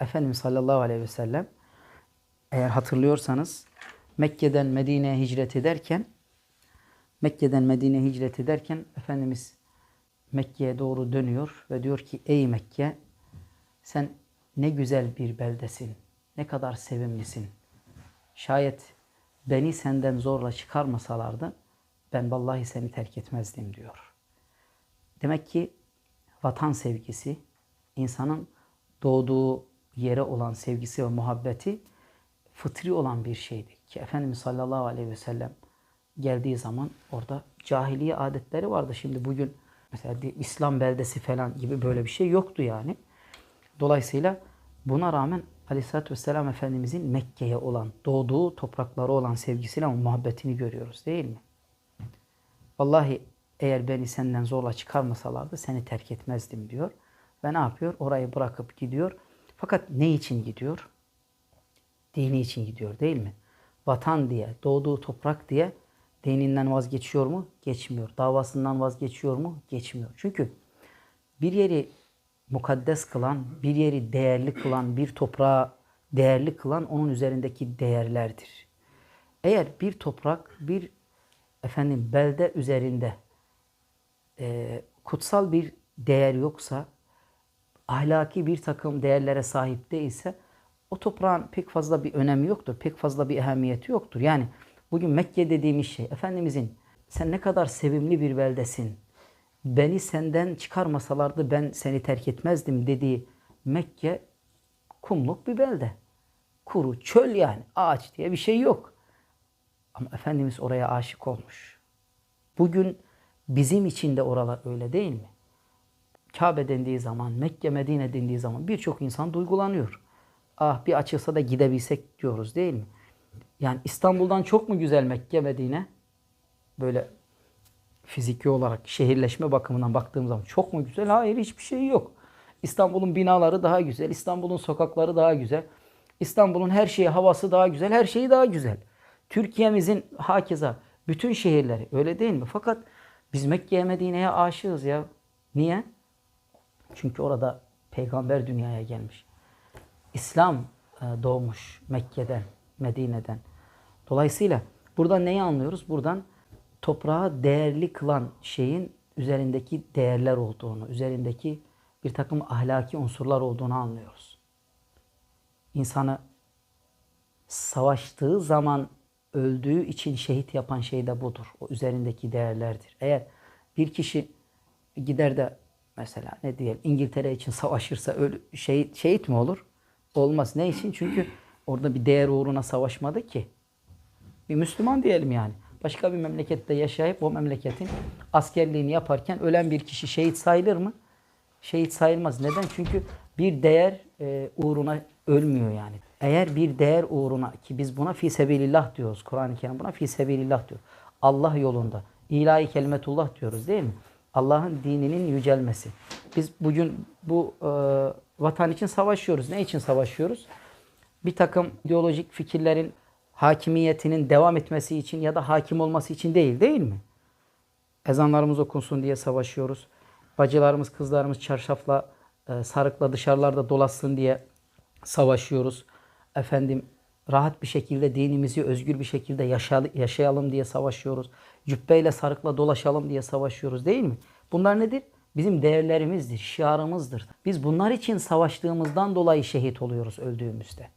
Efendimiz sallallahu aleyhi ve sellem eğer hatırlıyorsanız Mekke'den Medine'ye hicret ederken Mekke'den Medine'ye hicret ederken Efendimiz Mekke'ye doğru dönüyor ve diyor ki ey Mekke sen ne güzel bir beldesin. Ne kadar sevimlisin. Şayet beni senden zorla çıkarmasalardı ben vallahi seni terk etmezdim diyor. Demek ki vatan sevgisi, insanın doğduğu yere olan sevgisi ve muhabbeti fıtri olan bir şeydi. Ki Efendimiz sallallahu aleyhi ve sellem geldiği zaman orada cahiliye adetleri vardı. Şimdi bugün mesela İslam beldesi falan gibi böyle bir şey yoktu yani. Dolayısıyla buna rağmen Aleyhisselatü Vesselam Efendimizin Mekke'ye olan, doğduğu topraklara olan sevgisini ve muhabbetini görüyoruz değil mi? Vallahi eğer beni senden zorla çıkarmasalardı seni terk etmezdim diyor. Ve ne yapıyor? Orayı bırakıp gidiyor. Fakat ne için gidiyor? Dini için gidiyor değil mi? Vatan diye, doğduğu toprak diye dininden vazgeçiyor mu? Geçmiyor. Davasından vazgeçiyor mu? Geçmiyor. Çünkü bir yeri mukaddes kılan, bir yeri değerli kılan, bir toprağı değerli kılan onun üzerindeki değerlerdir. Eğer bir toprak, bir efendim belde üzerinde e, kutsal bir değer yoksa, ahlaki bir takım değerlere sahip değilse o toprağın pek fazla bir önemi yoktur. Pek fazla bir ehemmiyeti yoktur. Yani bugün Mekke dediğimiz şey Efendimizin sen ne kadar sevimli bir beldesin. Beni senden çıkarmasalardı ben seni terk etmezdim dediği Mekke kumluk bir belde. Kuru, çöl yani. Ağaç diye bir şey yok. Ama Efendimiz oraya aşık olmuş. Bugün bizim için de oralar öyle değil mi? Kabe dendiği zaman, Mekke, Medine dendiği zaman birçok insan duygulanıyor. Ah bir açılsa da gidebilsek diyoruz değil mi? Yani İstanbul'dan çok mu güzel Mekke, Medine? Böyle fiziki olarak şehirleşme bakımından baktığım zaman çok mu güzel? Hayır hiçbir şey yok. İstanbul'un binaları daha güzel, İstanbul'un sokakları daha güzel. İstanbul'un her şeyi, havası daha güzel, her şeyi daha güzel. Türkiye'mizin hakeza bütün şehirleri öyle değil mi? Fakat biz Mekke'ye, Medine'ye aşığız ya. Niye? Çünkü orada peygamber dünyaya gelmiş. İslam e, doğmuş Mekke'den, Medine'den. Dolayısıyla buradan neyi anlıyoruz? Buradan toprağı değerli kılan şeyin üzerindeki değerler olduğunu, üzerindeki bir takım ahlaki unsurlar olduğunu anlıyoruz. İnsanı savaştığı zaman öldüğü için şehit yapan şey de budur. O üzerindeki değerlerdir. Eğer bir kişi gider de mesela ne diyelim İngiltere için savaşırsa ölü, şehit, şehit mi olur? Olmaz. Ne için? Çünkü orada bir değer uğruna savaşmadı ki. Bir Müslüman diyelim yani. Başka bir memlekette yaşayıp o memleketin askerliğini yaparken ölen bir kişi şehit sayılır mı? Şehit sayılmaz. Neden? Çünkü bir değer e, uğruna ölmüyor yani. Eğer bir değer uğruna ki biz buna fi sebilillah diyoruz. Kur'an-ı Kerim buna fi sebilillah diyor. Allah yolunda. ilahi kelimetullah diyoruz değil mi? Allah'ın dininin yücelmesi. Biz bugün bu e, vatan için savaşıyoruz. Ne için savaşıyoruz? Bir takım ideolojik fikirlerin hakimiyetinin devam etmesi için ya da hakim olması için değil değil mi? Ezanlarımız okunsun diye savaşıyoruz. Bacılarımız, kızlarımız çarşafla, e, sarıkla dışarılarda dolaşsın diye savaşıyoruz. Efendim rahat bir şekilde dinimizi özgür bir şekilde yaşayalım diye savaşıyoruz. Cübbeyle sarıkla dolaşalım diye savaşıyoruz değil mi? Bunlar nedir? Bizim değerlerimizdir, şiarımızdır. Biz bunlar için savaştığımızdan dolayı şehit oluyoruz öldüğümüzde.